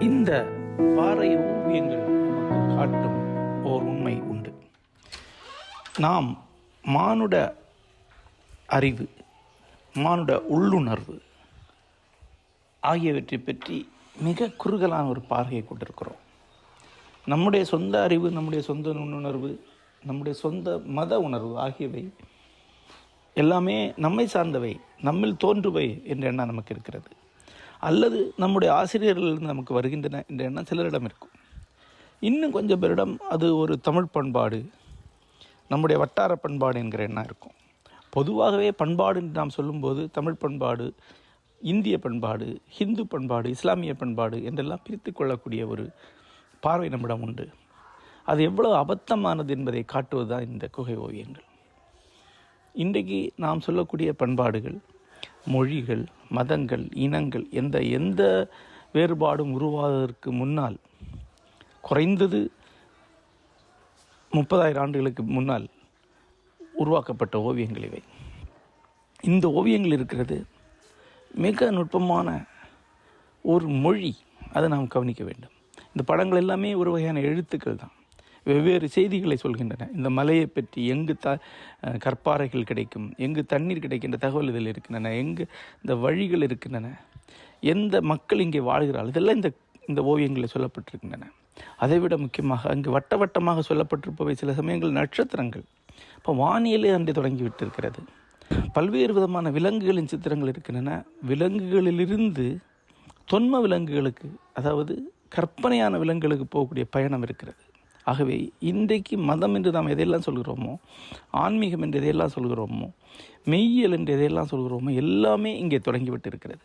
இந்த பாறை ஓவியங்கள் நமக்கு காட்டும் ஓர் உண்மை உண்டு. நாம் மானுட அறிவு மானுட உள்ளுணர்வு ஆகியவற்றை பற்றி மிக குறுகலான ஒரு பார்வையை கொண்டிருக்கிறோம். நம்முடைய சொந்த அறிவு நம்முடைய சொந்த நுண்ணுணர்வு நம்முடைய சொந்த மத உணர்வு ஆகியவை எல்லாமே நம்மை சார்ந்தவை நம்மில் தோன்றுவை என்ற எண்ணம் நமக்கு இருக்கிறது. அல்லது நம்முடைய ஆசிரியர்களிலிருந்து நமக்கு வருகின்றன என்ற எண்ணம் சிலரிடம் இருக்கும். இன்னும் கொஞ்சம் பேரிடம் அது ஒரு தமிழ் பண்பாடு நம்முடைய வட்டார பண்பாடு என்கிற எண்ணம் இருக்கும். பொதுவாகவே பண்பாடு என்று நாம் சொல்லும்போது தமிழ் பண்பாடு இந்திய பண்பாடு ஹிந்து பண்பாடு இஸ்லாமிய பண்பாடு என்றெல்லாம் பிரித்து கொள்ளக்கூடிய ஒரு பார்வை நம்மிடம் உண்டு. அது எவ்வளவு அபத்தமானது என்பதை காட்டுவதுதான் இந்த குகை ஓவியங்கள். இன்றைக்கு நாம் சொல்லக்கூடிய பண்பாடுகள் மொழிகள் மதங்கள் இனங்கள் எந்த எந்த வேறுபாடும் உருவாவதற்கு முன்னால் குறைந்தது முப்பதாயிரம் ஆண்டுகளுக்கு முன்னால் உருவாக்கப்பட்ட ஓவியங்கள் இவை. இந்த ஓவியங்கள் இருக்கிறது மிக நுட்பமான ஒரு மொழி அதை நாம் கவனிக்க வேண்டும். இந்த படங்கள் எல்லாமே ஒரு வகையான எழுத்துக்கள் தான். வெவ்வேறு செய்திகளை சொல்கின்றன. இந்த மலையை பற்றி எங்கு த கற்பாறைகள் கிடைக்கும்? எங்கு தண்ணீர் கிடைக்கின்ற தகவல்கள் இருக்கின்றன? எங்கு இந்த வழிகள் இருக்கின்றன? எந்த மக்கள் இங்கே வாழ்கிறார்கள்? இதெல்லாம் இந்த இந்த ஓவியங்களில் சொல்லப்பட்டிருக்கின்றன. அதைவிட முக்கியமாக அங்கு வட்ட வட்டமாக சொல்லப்பட்டிருப்பவை சில சமயங்கள் நட்சத்திரங்கள். இப்போ வானியலே அன்றி தொடங்கி விட்டிருக்கிறது பல்வேறு விதமான விலங்குகளின் சித்திரங்கள் இருக்கின்றன. விலங்குகளிலிருந்து தொன்ம விலங்குகளுக்கு அதாவது கற்பனையான விலங்குகளுக்கு போகக்கூடிய பயணம் இருக்கிறது. ஆகவே இன்றைக்கு மதம் என்று நாம் எதையெல்லாம் சொல்கிறோமோ ஆன்மீகம் என்று எதையெல்லாம் சொல்கிறோமோ மெய்யியல் என்று எதையெல்லாம் சொல்கிறோமோ எல்லாமே இங்கே தொடங்கிவிட்டு இருக்கிறது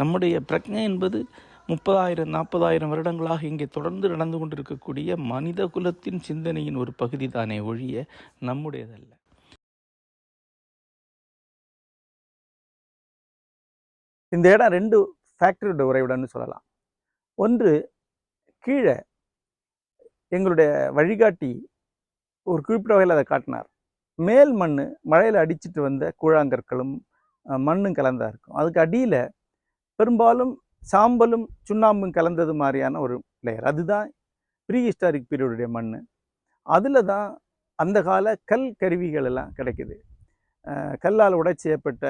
நம்முடைய பிரஜை என்பது முப்பதாயிரம் நாற்பதாயிரம் வருடங்களாக இங்கே தொடர்ந்து நடந்து கொண்டிருக்கக்கூடிய மனித குலத்தின் சிந்தனையின் ஒரு பகுதி தானே ஒழிய நம்முடையதல்ல. இந்த இடம் ரெண்டு ஃபேக்டரியோட உறைவிடம்னு சொல்லலாம். ஒன்று கீழே எங்களுடைய வழிகாட்டி ஒரு குறிப்பிட்ட வகையில் அதை காட்டினார். மேல் மண் மழையில் அடிச்சிட்டு வந்த கூழாங்கற்களும் மண்ணும் கலந்தா இருக்கும். அதுக்கு அடியில் பெரும்பாலும் சாம்பலும் சுண்ணாம்பும் கலந்தது மாதிரியான ஒரு லேயர் அதுதான் ப்ரீ ஹிஸ்டாரிக் பீரியடுடைய மண் அதில் தான் அந்த கால கல் கருவிகள் எல்லாம் கிடைக்குது. கல்லால் உடை செய்யப்பட்ட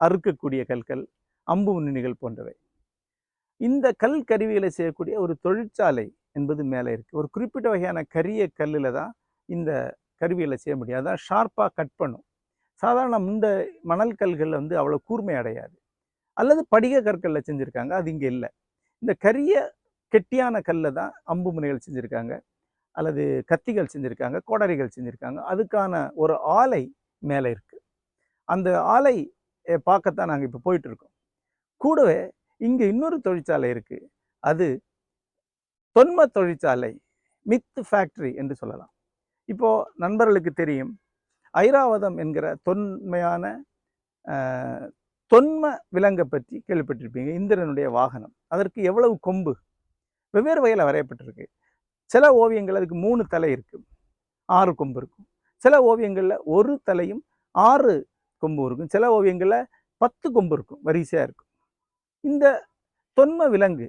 அறுக்கக்கூடிய கற்கள் அம்பு முன்னணிகள் போன்றவை. இந்த கல் கருவிகளை செய்யக்கூடிய ஒரு தொழிற்சாலை என்பது மேலே இருக்குது ஒரு குறிப்பிட்ட வகையான கரிய கல்லில் தான் இந்த கருவிகளை செய்ய முடியும். அதான் ஷார்ப்பாக கட் பண்ணும். சாதாரண இந்த மணல் கல்கள் வந்து அவ்வளோ கூர்மை அடையாது. அல்லது படிக கற்களில் செஞ்சுருக்காங்க அது இங்கே இல்லை. இந்த கரிய கெட்டியான கல்லில் தான் அம்பு முனைகள் செஞ்சுருக்காங்க. அல்லது கத்திகள் செஞ்சுருக்காங்க கோடரிகள் செஞ்சுருக்காங்க. அதுக்கான ஒரு ஆலை மேலே இருக்குது அந்த ஆலை பார்க்கத்தான் நாங்கள் இப்போ போயிட்டுருக்கோம் கூடவே இங்கே இன்னொரு தொழிற்சாலை இருக்குது அது தொன்ம தொழிற்சாலை மித்து ஃபேக்டரி என்று சொல்லலாம். இப்போது நண்பர்களுக்கு தெரியும் ஐராவதம் என்கிற தொன்மையான தொன்ம விலங்கை பற்றி கேள்விப்பட்டிருப்பீங்க. இந்திரனுடைய வாகனம். அதற்கு எவ்வளவு கொம்பு? வெவ்வேறு வகையில் வரையப்பட்டிருக்கு. சில ஓவியங்கள் அதுக்கு மூணு தலை இருக்கு. ஆறு கொம்பு இருக்கும். சில ஓவியங்களில் ஒரு தலையும் ஆறு கொம்பு இருக்கும். சில ஓவியங்களில் பத்து கொம்பு இருக்கும். வரிசையாக இருக்கும். இந்த தொன்ம விலங்கு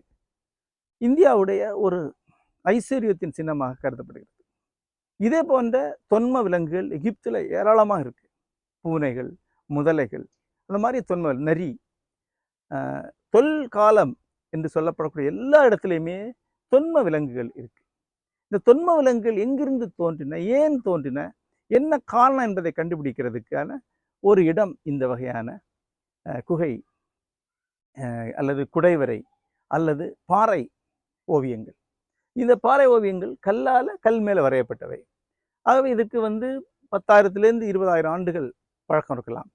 இந்தியாவுடைய ஒரு ஐஸ்வர்யத்தின் சின்னமாக கருதப்படுகிறது. இதே போன்ற தொன்ம விலங்குகள் எகிப்தில் ஏராளமாக இருக்குது பூனைகள் முதலைகள் அந்த மாதிரி தொன்ம நரி ஆஹ், தொல்காலம் என்று சொல்லப்படக்கூடிய எல்லா இடத்துலையுமே தொன்ம விலங்குகள் இருக்கு. இந்த தொன்ம விலங்குகள் எங்கிருந்து தோன்றின ஏன் தோன்றின என்ன காரணம் என்பதை கண்டுபிடிக்கிறதுக்கான ஒரு இடம் இந்த வகையான குகை அல்லது குடைவரை அல்லது பாறை ஓவியங்கள். இந்த பாறை ஓவியங்கள் கல்லால் கல் மேலே வரையப்பட்டவை. ஆகவே இதுக்கு வந்து பத்தாயிரத்துலேருந்து இருபதாயிரம் ஆண்டுகள் பழக்கம் இருக்கலாம்.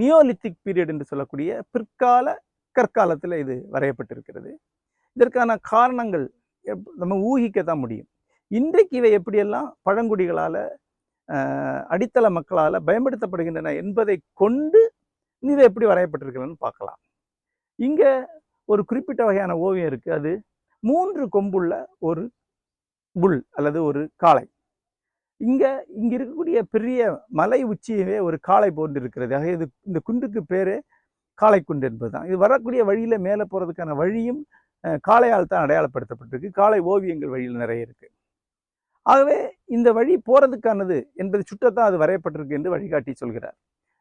நியோலித்திக் பீரியட் என்று சொல்லக்கூடிய பிற்கால கற்காலத்தில் இது வரையப்பட்டிருக்கிறது. இதற்கான காரணங்கள் நம்ம ஊகிக்க தான் முடியும். இன்றைக்கு இவை எப்படியெல்லாம் பழங்குடிகளால் அடித்தள மக்களால் பயன்படுத்தப்படுகின்றன என்பதை கொண்டு இது எப்படி வரையப்பட்டிருக்கிறன்னு பார்க்கலாம். இங்கே ஒரு குறிப்பிட்ட வகையான ஓவியம் இருக்குது அது மூன்று கொம்புள்ள ஒரு புல் அல்லது ஒரு காளை. இங்கே இங்கே இருக்கக்கூடிய பெரிய மலை உச்சியவே ஒரு காளை போன்று இருக்கிறது ஆக இது இந்த குண்டுக்கு பேரே காளைக்குண்டு என்பதுதான். இது வரக்கூடிய வழியில் மேலே போகிறதுக்கான வழியும் காளையால் தான் அடையாளப்படுத்தப்பட்டிருக்கு. காளை ஓவியங்கள் வழியில் நிறைய இருக்குது ஆகவே இந்த வழி போகிறதுக்கானது என்பது சுட்டத்தான் அது வரையப்பட்டிருக்கு என்று வழிகாட்டி சொல்கிறார்.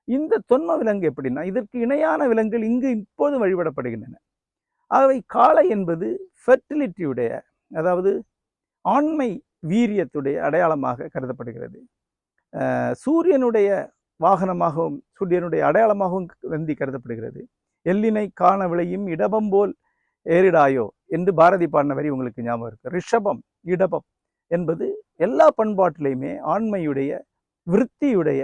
இந்த தொன்ம விலங்கு எப்படின்னா இதற்கு இணையான விலங்குகள் இங்கு இப்போது வழிபடப்படுகின்றன. ஆகவே காளை என்பது ஃபெர்டிலிட்டியுடைய அதாவது ஆண்மை வீரியத்துடைய அடையாளமாக கருதப்படுகிறது. சூரியனுடைய வாகனமாகவும் சூரியனுடைய அடையாளமாகவும் நந்தி கருதப்படுகிறது. எல்லினை காண விளையும் இடபம் போல் ஏறிடாயோ என்று பாரதி பாடின வரி உங்களுக்கு ஞாபகம் இருக்கு. ரிஷபம் இடபம் என்பது எல்லா பண்பாட்டிலையுமே ஆண்மையுடைய விருத்தியுடைய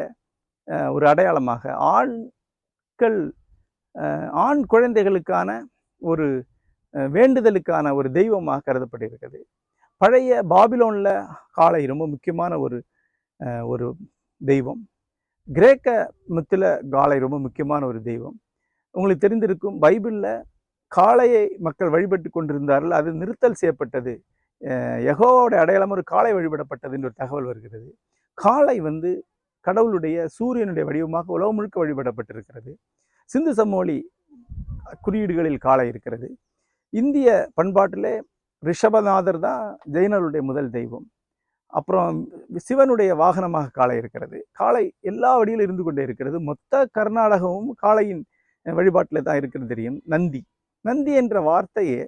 ஒரு அடையாளமாக ஆண்கள் ஆண் குழந்தைகளுக்கான ஒரு வேண்டுதலுக்கான ஒரு தெய்வமாக கருதப்பட்டிருக்கிறது. பழைய பாபிலோனில் காளை ரொம்ப முக்கியமான ஒரு ஒரு தெய்வம். கிரேக்க மித்தில் காளை ரொம்ப முக்கியமான ஒரு தெய்வம். உங்களுக்கு தெரிந்திருக்கும் பைபிளில் காளையை மக்கள் வழிபட்டு கொண்டிருந்தார்கள். அது நிறுத்தல் செய்யப்பட்டது. அஹ், அடையாளம் ஒரு காளை வழிபடப்பட்டது என்ற ஒரு தகவல் வருகிறது. காளை வந்து கடவுளுடைய சூரியனுடைய வடிவமாக உலகம் முழுக்க வழிபடப்பட்டிருக்கிறது. சிந்து சமோலி குறியீடுகளில் காளை இருக்கிறது. இந்திய பண்பாட்டிலே ரிஷபநாதர் தான் ஜெயினருடைய முதல் தெய்வம். அப்புறம் சிவனுடைய வாகனமாக காளை இருக்கிறது. காளை எல்லா வழியிலும் இருந்து கொண்டே இருக்கிறது. மொத்த கர்நாடகமும் காளையின் வழிபாட்டில் தான் இருக்கிறது தெரியும். நந்தி. நந்தி என்ற வார்த்தையே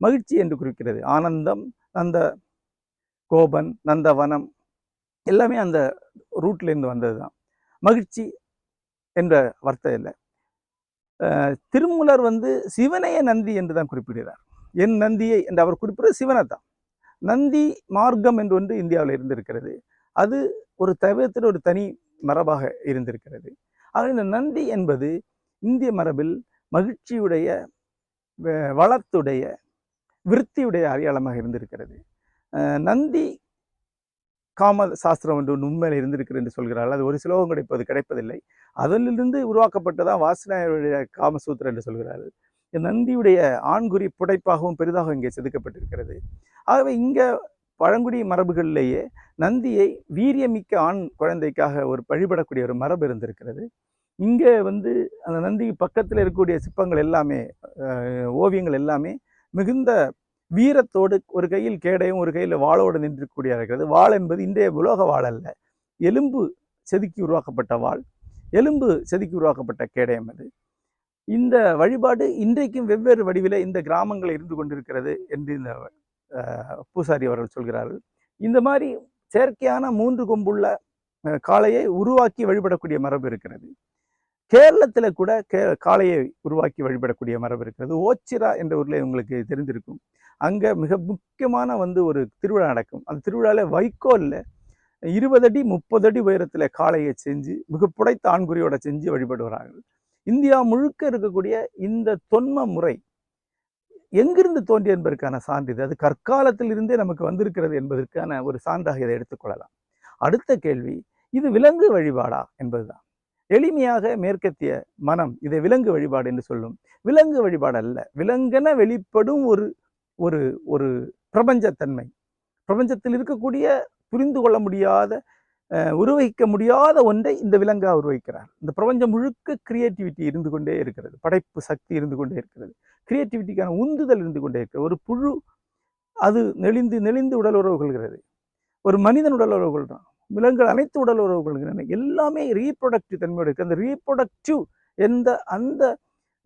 மகிழ்ச்சி என்று குறிக்கிறது. ஆனந்தம் நந்த கோபன் நந்தவனம் எல்லாமே அந்த ரூட்லேருந்து வந்தது தான் மகிழ்ச்சி என்ற வார்த்தை இல்லை. திருமூலர் வந்து சிவனைய நந்தி என்று தான் குறிப்பிடுகிறார். என் நந்தியை என்று அவர் குறிப்பிடுவது சிவனை தான். நந்தி மார்க்கம் என்று ஒன்று இந்தியாவில் இருந்திருக்கிறது. அது ஒரு தவிரத்தில் ஒரு தனி மரபாக இருந்திருக்கிறது. ஆக இந்த நந்தி என்பது இந்திய மரபில் மகிழ்ச்சியுடைய வ- வளத்துடைய விருத்தியுடைய அடையாளமாக இருந்திருக்கிறது. நந்தி காம சாஸ்திரம் என்று ஒன்று உண்மையில் இருந்திருக்கிறது என்று சொல்கிறார்கள். அது ஒரு சிலோகம் கிடைப்பது கிடைப்பதில்லை. அதிலிருந்து உருவாக்கப்பட்டதான் வாசனாயுடைய காமசூத்திரம் என்று சொல்கிறார்கள். இந்த நந்தியுடைய ஆண்குறி புடைப்பாகவும் பெரிதாக இங்கே செதுக்கப்பட்டிருக்கிறது. ஆகவே இங்கே பழங்குடி மரபுகளிலேயே நந்தியை வீரியமிக்க ஆண் குழந்தைக்காக ஒரு வழிபடக்கூடிய ஒரு மரபு இருந்திருக்கிறது. இங்கே வந்து அந்த நந்தி பக்கத்தில் இருக்கக்கூடிய சிற்பங்கள் எல்லாமே ஓவியங்கள் எல்லாமே மிகுந்த வீரத்தோடு ஒரு கையில் கேடையும் ஒரு கையில் வாளோடு நின்றுக்கூடிய இருக்கிறது. வாள் என்பது இன்றைய உலோக வாள் அல்ல. எலும்பு செதுக்கி உருவாக்கப்பட்ட வாள். எலும்பு செதுக்கி உருவாக்கப்பட்ட கேடயம் அது. இந்த வழிபாடு இன்றைக்கும் வெவ்வேறு வடிவில் இந்த கிராமங்களில் இருந்து கொண்டிருக்கிறது என்று இந்த பூசாரி அவர்கள் சொல்கிறார்கள். இந்த மாதிரி செயற்கையான மூன்று கொம்புள்ள அஹ், காளையை உருவாக்கி வழிபடக்கூடிய மரபு இருக்கிறது. கேரளத்தில் கூட கே காளையை உருவாக்கி வழிபடக்கூடிய மரபு இருக்கிறது. ஓச்சிரா என்ற ஊரில் உங்களுக்கு தெரிந்திருக்கும். அங்கே மிக முக்கியமான வந்து ஒரு திருவிழா நடக்கும். அந்த திருவிழாவில் வைக்கோலில் இருபது அடி முப்பது அடி உயரத்தில் காளையை செஞ்சு மிக புடைத்த ஆண்குறியோட செஞ்சு வரார்கள் இந்தியா முழுக்க இருக்கக்கூடிய இந்த தொன்ம முறை எங்கிருந்து தோன்றிய என்பதற்கான சான்று இது அது கற்காலத்தில் இருந்தே நமக்கு வந்திருக்கிறது என்பதற்கான ஒரு சான்றாக இதை எடுத்துக்கொள்ளலாம் அடுத்த கேள்வி இது விலங்கு வழிபாடா என்பதுதான். எளிமையாக மேற்கத்திய மனம் இதை விலங்கு வழிபாடு என்று சொல்லும். விலங்கு வழிபாடு அல்ல விலங்கென வெளிப்படும் ஒரு ஒரு ஒரு பிரபஞ்சத்தன்மை. பிரபஞ்சத்தில் இருக்கக்கூடிய புரிந்து கொள்ள முடியாத உருவகிக்க முடியாத ஒன்றை இந்த விலங்காக உருவகிக்கிறார். இந்த பிரபஞ்சம் முழுக்க கிரியேட்டிவிட்டி இருந்து கொண்டே இருக்கிறது. படைப்பு சக்தி இருந்து கொண்டே இருக்கிறது. கிரியேட்டிவிட்டிக்கான உந்துதல் இருந்து கொண்டே இருக்கிறது. ஒரு புழு அது நெளிந்து நெளிந்து உடல் உறவு கொள்கிறது ஒரு மனிதன் உடல் உறவு கொள்கிறான் விலங்குகள் அனைத்து உடல் உறவு கொள்கின்றன எல்லாமே ரீப்ரொடக்டிவ் தன்மையோடு இருக்குது அந்த ரீப்ரொடக்டிவ் எந்த அந்த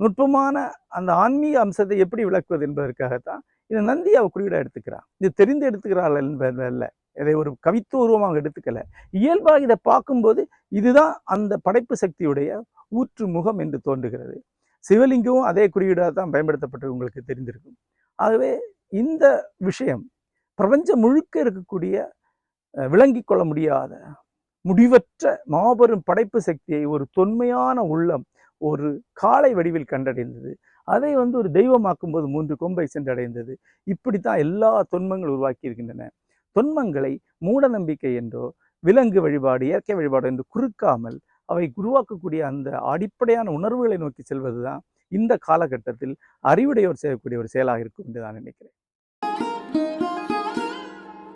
நுட்பமான அந்த ஆன்மீக அம்சத்தை எப்படி விளக்குவது என்பதற்காகத்தான் இந்த நந்தியாவை குறியீடாக எடுத்துக்கிறான் இது தெரிந்து எடுத்துக்கிறாள் என்பதல்ல இதை ஒரு கவித்துவமாக உருவமாக எடுத்துக்கல. இயல்பாக இதை பார்க்கும்போது இதுதான் அந்த படைப்பு சக்தியுடைய ஊற்று முகம் என்று தோன்றுகிறது. சிவலிங்கமும் அதே குறியீடாக தான் பயன்படுத்தப்பட்டு உங்களுக்கு தெரிந்திருக்கும். ஆகவே இந்த விஷயம் பிரபஞ்சம் முழுக்க இருக்கக்கூடிய அஹ், கொள்ள முடியாத முடிவற்ற மாபெரும் படைப்பு சக்தியை ஒரு தொன்மையான உள்ளம் ஒரு காளை வடிவில் கண்டடைந்தது. அதை வந்து ஒரு தெய்வமாக்கும் போது மூன்று கொம்பை சென்றடைந்தது. இப்படித்தான் எல்லா தொன்மங்கள் உருவாக்கி இருக்கின்றன தொன்மங்களை மூட நம்பிக்கை என்றோ விலங்கு வழிபாடு இயற்கை வழிபாடு என்று குறுக்காமல் அவை உருவாக்கக்கூடிய அந்த அடிப்படையான உணர்வுகளை நோக்கி செல்வதுதான் இந்த காலகட்டத்தில் அறிவுடையோர் செய்யக்கூடிய ஒரு செயலாக இருக்கும் என்று நான் நினைக்கிறேன்.